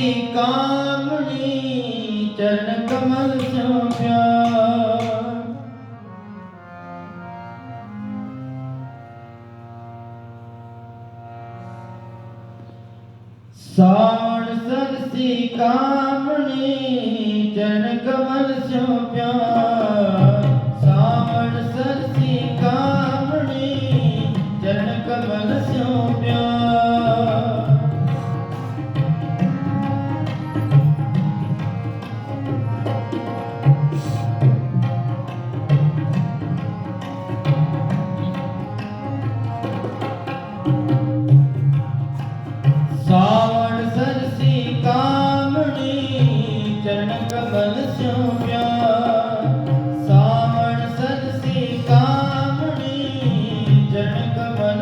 મારી કામણી ચરણ કમલ સાણ સરસી કામણી ચરણ કમલ સ્યો પ્યા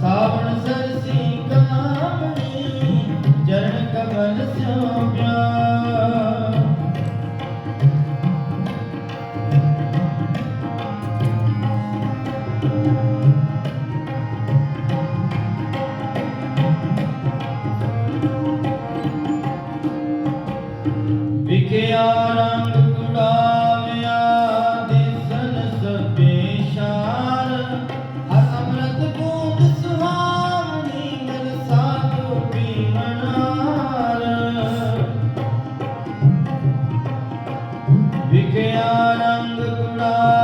ਸਾਵਣ ਸਰਸੀ ਕਾਮਣੀ ਜਨ ਕਮਲ ਸਿਓ না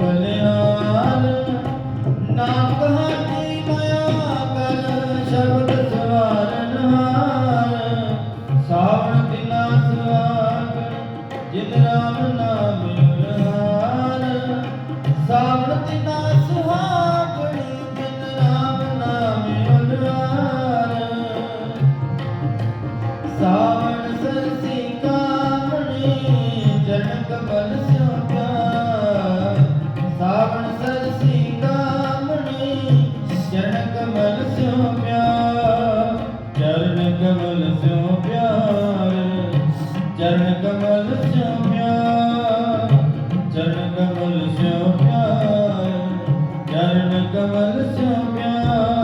বলে કમલ શ્યામ્યા ચરણ કમલ શ્યામ્યા ચરણ કમલ શ્યામ્યા